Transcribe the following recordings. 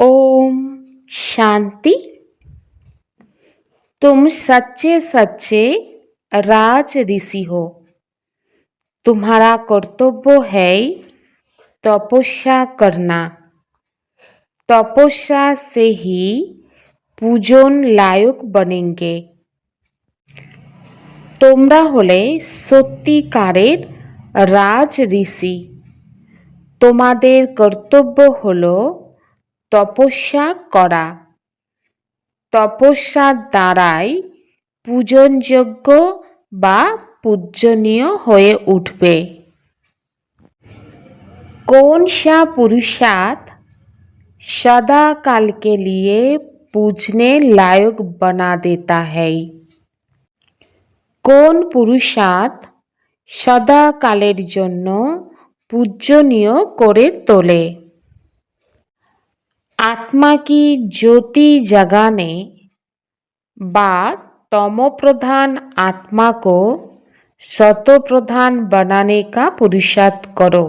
ओम शांति तुम सच्चे सच्चे राज ऋषि हो तुम्हारा कर्तव्य है तपस्या करना तपस्या से ही पूजन लायक बनेंगे তোমরা হলে সত্যিকারের রাজ ঋষি তোমাদের কর্তব্য হলো তপস্যা করা। তপস্যার দ্বারাই পূজনযোগ্য বা পূজনীয় হয়ে উঠবে। কোন সা পুরুষাত सदा काल লিয়ে लिए লায়ক लायक দেতা देता কোন পুরুষাত সদাকালের জন্য পূজনীয় করে তোলে? आत्मा की ज्योति जगाने बा तमो प्रधान आत्मा को सतो प्रधान बनाने का पुरुषार्थ करो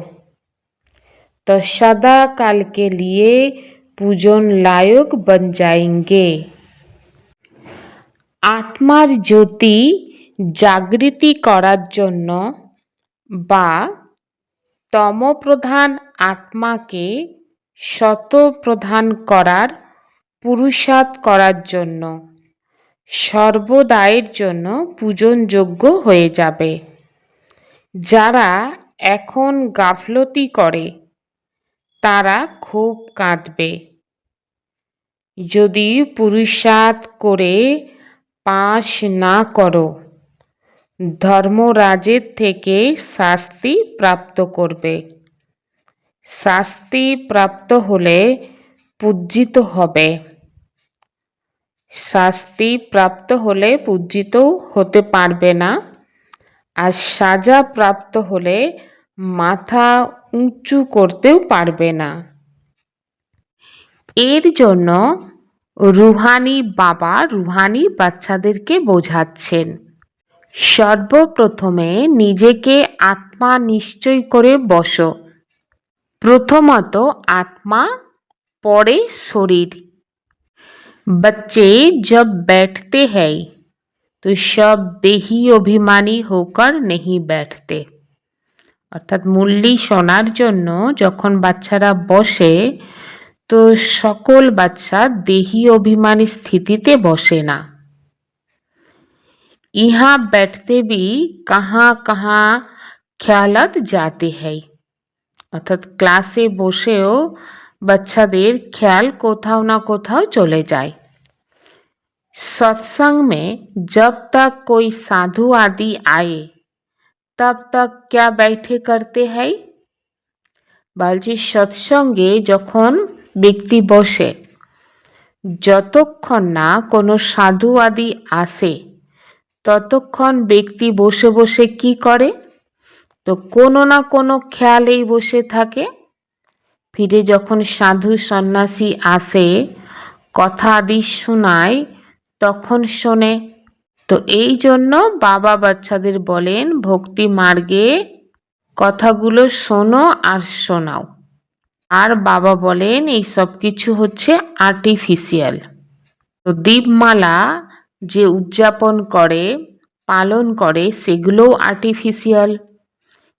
तो सदा काल के लिए पूजन लायक बन जाएंगे আত্মার জ্যোতি জাগৃতি করার জন্য বা তমপ্রধান আত্মাকে শতপ্রধান করার, পুরুষার্থ করার জন্য, সর্বদায়ের জন্য পূজনযোগ্য হয়ে যাবে। যারা এখন গাফলতি করে, তারা খুব কাঁদবে। যদি পুরুষার্থ করে পাশ না করো, ধর্মরাজের থেকে শাস্তি প্রাপ্ত করবে। শাস্তি প্রাপ্ত হলে পূজিত হবে। শাস্তি প্রাপ্ত হলে পূজিত হতে পারবে না। আর সাজা প্রাপ্ত হলে মাথা উঁচু করতেও পারবে না। এর জন্য রুহানি বাবা রুহানি বাচ্চাদেরকে বোঝাচ্ছেন, সর্বপ্রথমে নিজেকে আত্মা নিশ্চয় করে বসো। প্রথমত আত্মা পরে শরীর बच्चे जब बैठते हैं तो सब देही অভিমানী হোকর নেহি बैठते অর্থাৎ মুল্লি শোনার জন্য যখন বাচ্চারা বসে তো সকল বাচ্চা দেহি অভিমানী স্থিতিতে বসে না ইহা बैठते भी कहाँ कहाँ ख्यालत जाते हैं অর্থাৎ ক্লাসে বসেও বাচ্চাদের খেয়াল কোথাও না কোথাও চলে যায় सत्संग में जब तक कोई साधु आदि आए तब तक क्या बैठे करते हैं বলছি সৎসঙ্গে যখন ব্যক্তি বসে যতক্ষণ না কোনো সাধু আদি আসে ততক্ষণ ব্যক্তি বসে বসে কি করে তো কোনো না কোনো খেয়ালেই বসে থাকে। ফিরে যখন সাধু সন্ন্যাসী আসে, কথা আদি শোনায়, তখন শোনে, তো এই জন্য বাবা বাচ্চাদের বলেন, ভক্তি মার্গে কথাগুলো শোনো আর শোনাও। আর বাবা বলেন, এই সব কিছু হচ্ছে আর্টিফিশিয়াল তো দীপমালা যে উদযাপন করে, পালন করে, সেগুলোও আর্টিফিশিয়াল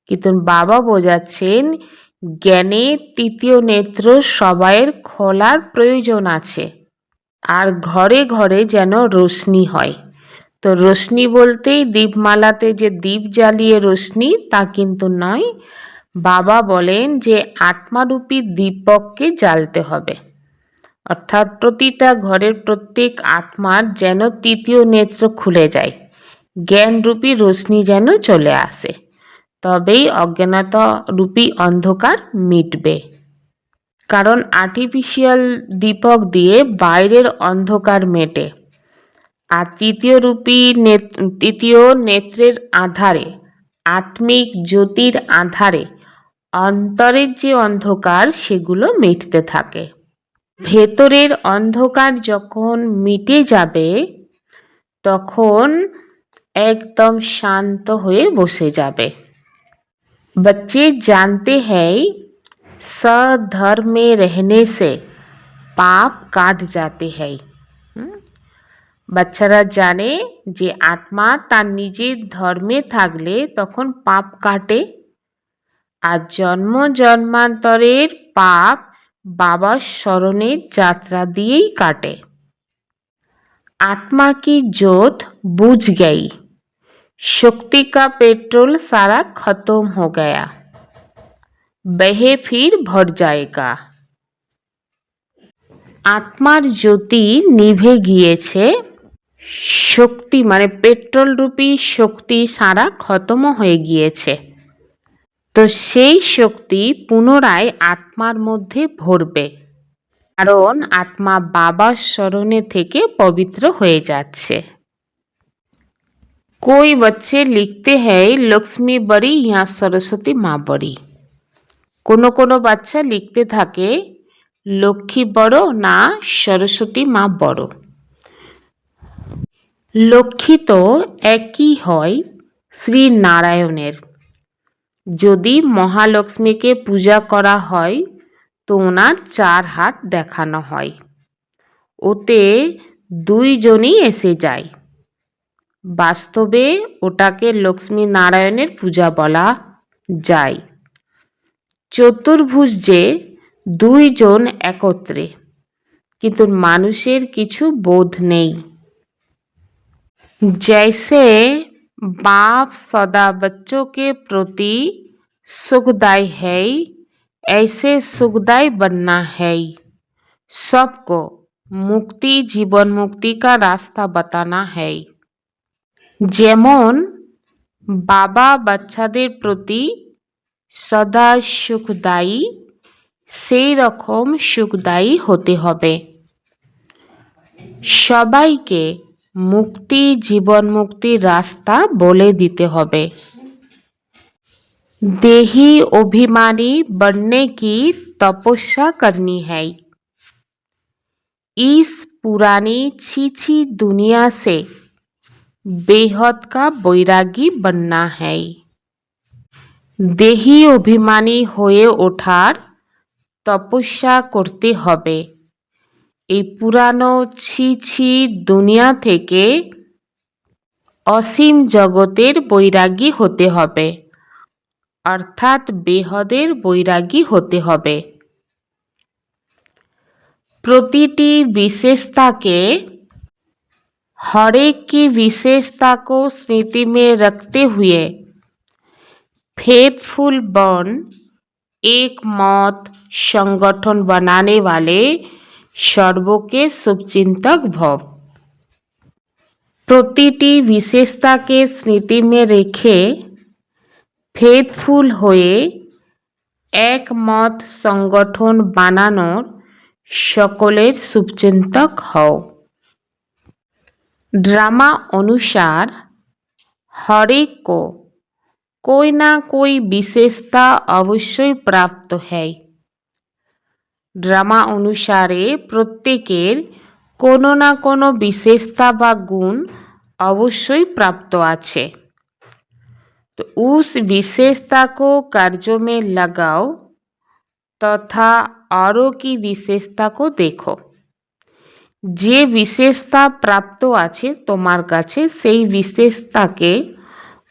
কিন্তু বাবা বোঝাচ্ছেন জ্ঞানের তৃতীয় নেত্র সবাইয়ের খোলার প্রয়োজন আছে। আর ঘরে ঘরে যেন রোশনি হয়। তো রোশনি বলতেই দীপমালাতে যে দ্বীপ জ্বালিয়ে রোশনি, তা কিন্তু নয়। বাবা বলেন যে আত্মারূপী দীপককে জ্বালতে হবে। অর্থাৎ প্রতিটা ঘরের প্রত্যেক আত্মার যেন তৃতীয় নেত্র খুলে যায়। জ্ঞানরূপী রোশনি যেন চলে আসে। তবেই অজ্ঞানতা রূপী অন্ধকার মিটবে। কারণ আর্টিফিশিয়াল দীপক দিয়ে বাইরের অন্ধকার মেটে। আর তৃতীয় রূপী তৃতীয় নেত্রের আধারে, আত্মিক জ্যোতির আধারে, অন্তরের যে অন্ধকার সেগুলো মিটতে থাকে। ভেতরের অন্ধকার যখন মিটে যাবে, তখন একদম শান্ত হয়ে বসে যাবে। बच्चे जानते हैं सधर्म में रहने से পাপ কাট যাতে হ্যায় হুম? বাচ্চারা জানে যে আত্মা তার নিজের ধর্মে থাকলে তখন পাপ কাটে আর জন্ম জন্মান্তরের পাপ বাবার স্মরণের যাত্রা দিয়েই কাটে आत्मा की जोत बुझ गई शक्ति का पेट्रोल सारा खत्म हो गया बहे फिर भर जाएगा আত্মার জ্যোতি নিভে গিয়েছে শক্তি মানে পেট্রোল রূপী শক্তি সারা খতম হয়ে গিয়েছে তো সেই শক্তি পুনরায় আত্মার মধ্যে ভরবে কারণ আত্মা বাবার স্মরণে থেকে পবিত্র হয়ে যাচ্ছে कोई बच्चे लिखते हैं লক্ষ্মী বড়ি ইয়া সরস্বতী মা বড়ি কোনো কোনো বাচ্চা লিখতে থাকে লক্ষ্মী বড় না সরস্বতী মা বড় লক্ষ্মী তো একই হয় শ্রী নারায়ণের যদি মহালক্ষ্মীকে পূজা করা হয় তো ওনার চার হাত দেখানো হয় ওতে দুইজনই এসে যায় বাস্তবে ওটাকে লক্ষ্মী নারায়ণের পূজা বলা যায় চতুর্ভুজ যে দুইজন একত্রে কিন্তু মানুষের কিছু বোধ নেই जैसे बाप सदा बच्चों के प्रति सुखदायी है ऐसे सुखदायी बनना है सबको मुक्ति जीवन मुक्ति का रास्ता बताना है যেমন বাবা বাচ্চাদের প্রতি সদা সুখদায়ী সেই রকম সুখদায়ী হতে হবে সবাইকে মুক্তি জীবন মুক্তির রাস্তা বলে দিতে হবে देही अभिमानी बनने की तपस्या करनी है इस पुरानी छीछी दुनिया से बेहद का बैरागी बनना है দেহি অভিমানী হয়ে ওঠার তপস্যা করতে হবে এই পুরানো ছি ছি দুনিয়া থেকে অসীম জগতের বৈরাগী হতে হবে অর্থাৎ বেহদের বৈরাগী হতে হবে প্রতিটি विशेषताके हर एक की विशेषता को स्मृति में रखते हुए फेथफुल बन एक मत संगठन बनाने वाले সর্বকে শুভচিন্তক ভব প্রতিটি বিশেষতাকে স্মৃতি মে রেখে ফেথফুল হয়ে একমত সংগঠন বানানোর সকলের শুভচিন্তক হও ड्रामा अनुसार हरेक को कोई ना कोई विशेषता অবশ্যই প্রাপ্ত है ড্রামা অনুসারে প্রত্যেকের কোনো না কোনো বিশেষতা বা গুণ অবশ্যই প্রাপ্ত আছে तो उस विशेषता को कार्यों में लगाओ तथा औरों की विशेषता को देखो যে বিশেষতা প্রাপ্ত আছে তোমার কাছে সেই বিশেষতাকে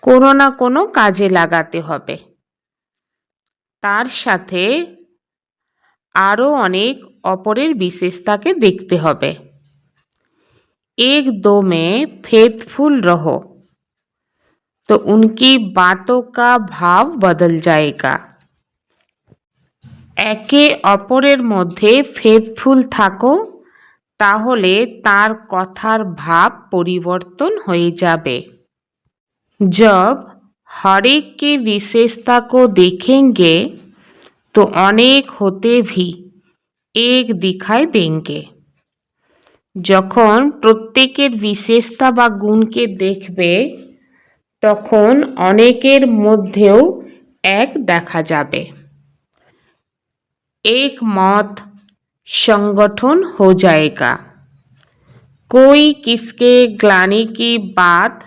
কোনো না কোনো কাজে লাগাতে হবে তার সাথে আরও অনেক অপরের বিশেষতাকে দেখতে হবে एक दो में फेथफुल रहो तो उनकी बातों का भाव बदल जाएगा একে অপরের মধ্যে ফেথফুল থাকো তাহলে তার কথার ভাব পরিবর্তন হয়ে যাবে जब हर एक की विशेषता को देखेंगे तो अनेक होते भी एक दिखाई देंगे যখন প্রত্যেকের বিশেষতা বা গুণকে দেখবে তখন অনেকের মধ্যেও এক দেখা যাবে एक मत संगठन हो जाएगा कोई किसके ग्लानी की बात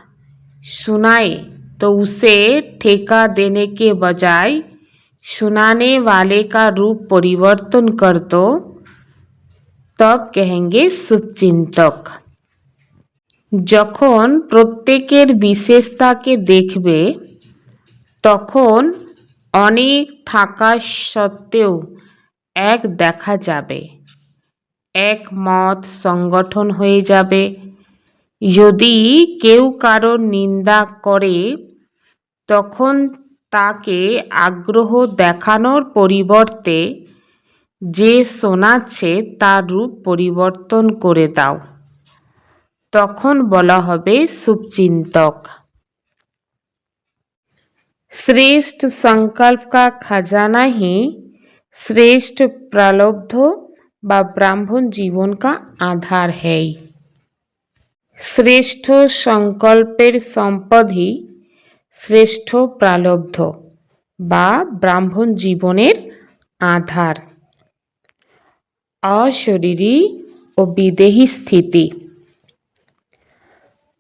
सुनाए तो उसे ठेका देने के बजाय सुनाने वाले का रूप परिवर्तन कर दो तब कहेंगे शुभचिंतक যখন প্রত্যেকের বিশেষতাকে দেখবে তখন অনেক থাকা সত্ত্বেও এক দেখা যাবে এক মত সংগঠন হয়ে যাবে যদি কেউ কারোর নিন্দা করে তখন তাকে আগ্রহ দেখানোর পরিবর্তে যে শোনাচ্ছে তার রূপ পরিবর্তন করে দাও তখন বলা হবে शुभचिंतक श्रेष्ठ संकल्प का खजाना ही শ্রেষ্ঠ প্রালব্ধ বা ব্রাহ্মণ জীবন কা আধার হ্যায় শ্রেষ্ঠ সংকল্পের সম্পদই শ্রেষ্ঠ প্রালব্ধ বা ব্রাহ্মণ জীবনের আধার अशरीरी और विदेही स्थिति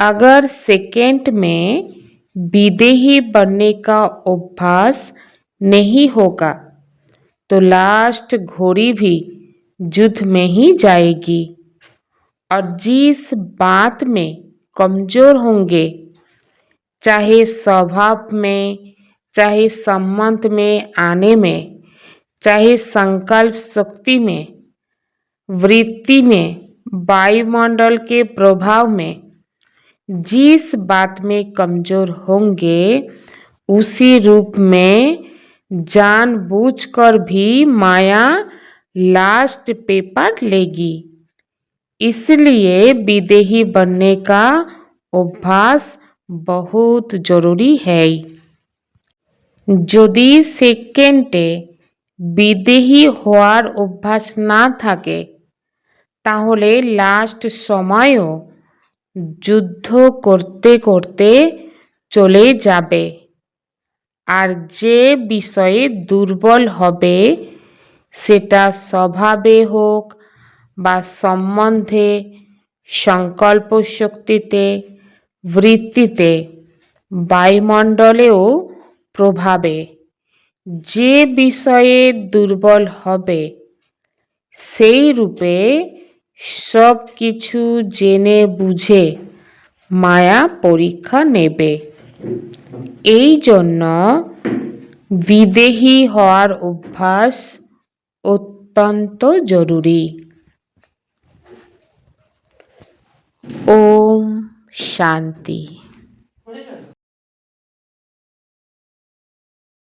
अगर सेकेंड में विदेही बनने का अभ्यास नहीं होगा तो लास्ट घोड़ी भी युद्ध में ही जाएगी। और जिस बात में कमज़ोर होंगे, चाहे स्वभाव में, चाहे संबंध में आने में, चाहे संकल्प शक्ति में, वृत्ति में, वायुमंडल के प्रभाव में, जिस बात में कमज़ोर होंगे, उसी रूप में जानबूझकर भी माया लास्ट पेपर लेगी इसलिए विदेही बनने का अभ्यास बहुत जरूरी है যদি সেকেন্ডে বিদেহী হওয়ার অভ্যাস না থাকে তাহলে লাস্ট সময়ও যুদ্ধ করতে করতে চলে যাবে আর যে বিষয়ে দুর্বল হবে, সেটা স্বভাবে হোক বা সম্বন্ধে সংকল্প শক্তিতে বৃত্তিতে, বায়ুমণ্ডলেও প্রভাবে। যে বিষয়ে দুর্বল হবে, সেই রূপে সব কিছু জেনে বুঝে মায়া পরীক্ষা নেবে। এই জন্য বিদেহী হওয়ার অভ্যাস অত্যন্ত জরুরি। ওম শান্তি।